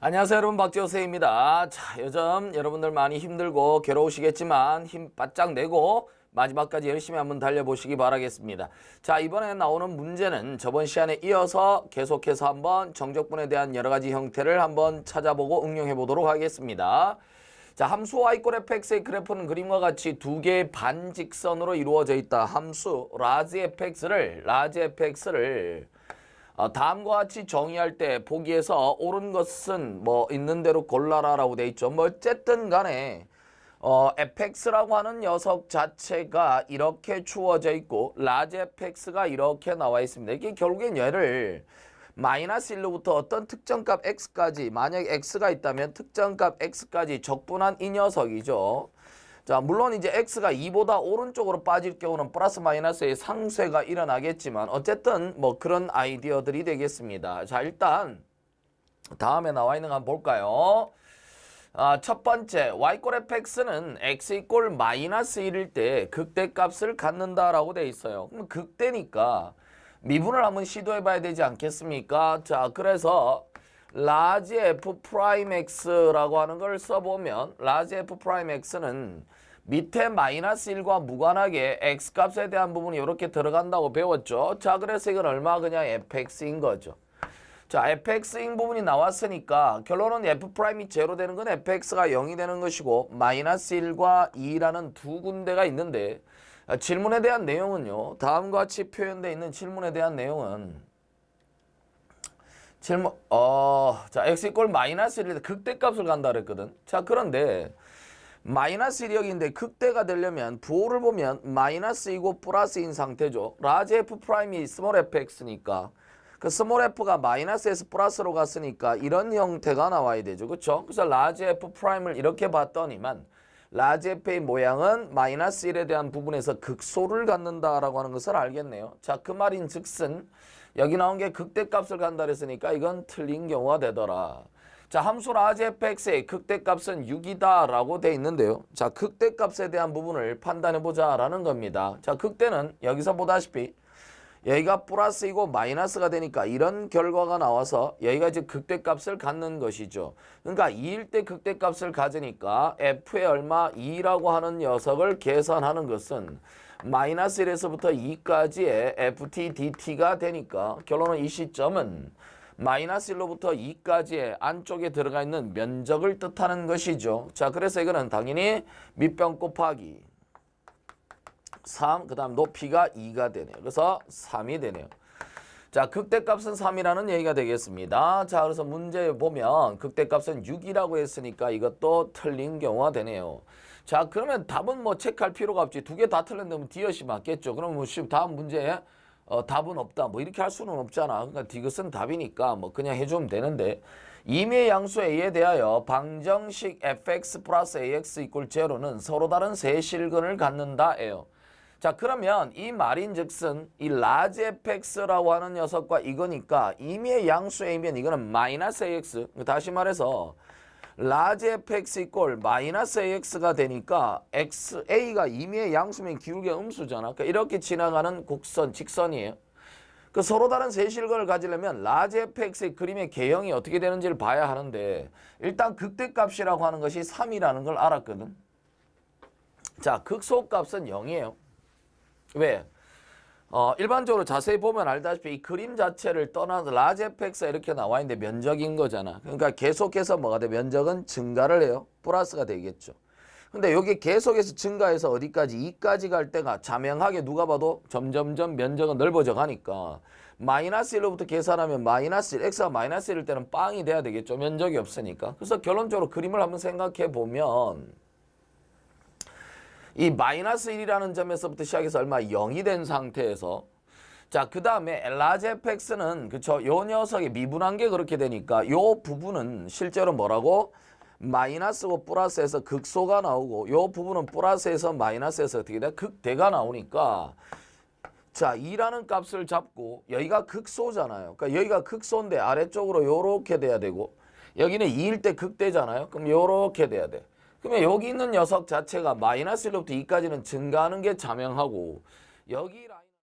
안녕하세요 여러분 박지호쌤입니다. 자 요즘 여러분들 많이 힘들고 괴로우시겠지만 힘 바짝 내고 마지막까지 열심히 한번 달려보시기 바라겠습니다. 자 이번에 나오는 문제는 저번 시간에 이어서 계속해서 한번 정적분에 대한 여러 가지 형태를 한번 찾아보고 응용해 보도록 하겠습니다. 자 함수 y꼴 fx의 그래프는 그림과 같이 두 개의 반직선으로 이루어져 있다. 함수 라지 fx를 라지 fx를 어, 다음과 같이 정의할 때 보기에서 옳은 것은 뭐 있는 대로 골라라라고 돼 있죠. 뭐 어쨌든 간에 어, fx라고 하는 녀석 자체가 이렇게 주어져 있고 라지 fx가 이렇게 나와 있습니다. 이게 결국엔 얘를 마이너스 1로부터 어떤 특정값 x까지 만약 x가 있다면 특정값 x까지 적분한 이 녀석이죠. 자, 물론 이제 x가 2보다 오른쪽으로 빠질 경우는 플러스 마이너스의 상쇄가 일어나겠지만 어쨌든 뭐 그런 아이디어들이 되겠습니다. 자, 일단 다음에 나와 있는 거 한번 볼까요? 아, 첫 번째, y꼴 fx는 x 이꼴 마이너스 1일 때 극대값을 갖는다라고 돼 있어요. 그럼 극대니까 미분을 한번 시도해 봐야 되지 않겠습니까? 자, 그래서 라지 f 프라임 x라고 하는 걸 써보면 라지 f 프라임 x는 밑에 마이너스 1과 무관하게 x 값에 대한 부분이 이렇게 들어간다고 배웠죠. 자, 그래서 이건 얼마 그냥 fx인 거죠. 자, fx인 부분이 나왔으니까 결론은 f 프라임이 제로 되는 건 fx가 0이 되는 것이고 마이너스 1과 2라는 두 군데가 있는데 아, 질문에 대한 내용은요. 다음과 같이 표현되어 있는 질문에 대한 내용은 질문 어, 자, x 이꼴 마이너스 1일 때 극대값을 간다 그랬거든. 자, 그런데 마이너스 1이 여기인데 극대가 되려면 부호를 보면 마이너스이고 플러스인 상태죠. 라지 f 프라임이 스몰 fx니까 그 스몰 f가 마이너스에서 플러스로 갔으니까 이런 형태가 나와야 되죠. 그렇죠? 그래서 라지 f 프라임을 이렇게 봤더니만 라지 f의 모양은 마이너스 1에 대한 부분에서 극소를 갖는다라고 하는 것을 알겠네요. 자, 그 말인 즉슨 여기 나온 게 극대값을 간다 그랬으니까 이건 틀린 경우가 되더라. 자, 함수 라지 fx의 극대값은 6이다라고 돼 있는데요. 자, 극대값에 대한 부분을 판단해 보자라는 겁니다. 자, 극대는 여기서 보다시피 여기가 플러스이고 마이너스가 되니까 이런 결과가 나와서 여기가 이제 극대값을 갖는 것이죠. 그러니까 2일 때 극대값을 가지니까 f의 얼마 2라고 하는 녀석을 계산하는 것은 마이너스 1에서부터 2까지의 ft dt가 되니까 결론은 이 시점은 마이너스 1로부터 2까지의 안쪽에 들어가 있는 면적을 뜻하는 것이죠. 자, 그래서 이거는 당연히 밑변 곱하기 3, 그 다음 높이가 2가 되네요. 그래서 3이 되네요. 자, 극대값은 3이라는 얘기가 되겠습니다. 자, 그래서 문제 보면 극대값은 6이라고 했으니까 이것도 틀린 경우가 되네요. 자, 그러면 답은 뭐 체크할 필요가 없지. 두 개 다 틀렸다면 디엇이 맞겠죠. 그럼 뭐 시- 다음 문제에 어, 답은 없다. 뭐 이렇게 할 수는 없잖아. 그러니까 디귿은 답이니까 뭐 그냥 해주면 되는데 임의 양수 a에 대하여 방정식 fx 플러스 ax 이꼴 제로는 서로 다른 세 실근을 갖는다예요. 자 그러면 이 말인즉슨 이 라지 fx라고 하는 녀석과 이거니까 임의의 양수 a면 이거는 마이너스 ax 다시 말해서 라지 fx 이꼴 마이너스 ax가 되니까 x a가 임의의 양수면 기울기 음수잖아. 그러니까 이렇게 지나가는 곡선 직선이에요. 그 서로 다른 세 실근을 가지려면 라지 fx의 그림의 개형이 어떻게 되는지를 봐야 하는데 일단 극대값이라고 하는 것이 3이라는 걸 알았거든. 자 극소값은 0이에요. 왜? 어, 일반적으로 자세히 보면 알다시피 이 그림 자체를 떠나서 fx가 이렇게 나와 있는데 면적인 거잖아. 그러니까 계속해서 뭐가 돼? 면적은 증가를 해요. 플러스가 되겠죠. 근데 여기 계속해서 증가해서 어디까지? 2까지 갈 때가 자명하게 누가 봐도 점점점 면적은 넓어져 가니까 마이너스 1로부터 계산하면 마이너스 1, x가 마이너스 1일 때는 빵이 돼야 되겠죠. 면적이 없으니까. 그래서 결론적으로 그림을 한번 생각해 보면 이 마이너스 1이라는 점에서부터 시작해서 얼마 0이 된 상태에서 자, 그 다음에 라지 fx는 그쵸 요 녀석이 미분한 게 그렇게 되니까 요 부분은 실제로 뭐라고 마이너스고 플러스에서 극소가 나오고 요 부분은 플러스에서 마이너스에서 어떻게 돼? 극대가 나오니까 자, 2라는 값을 잡고 여기가 극소잖아요. 그러니까 여기가 극소인데 아래쪽으로 요렇게 돼야 되고 여기는 2일 때 극대잖아요. 그럼 요렇게 돼야 돼. 그러면 여기 있는 녀석 자체가 마이너스 1로부터 2까지는 증가하는 게 자명하고 여기 라인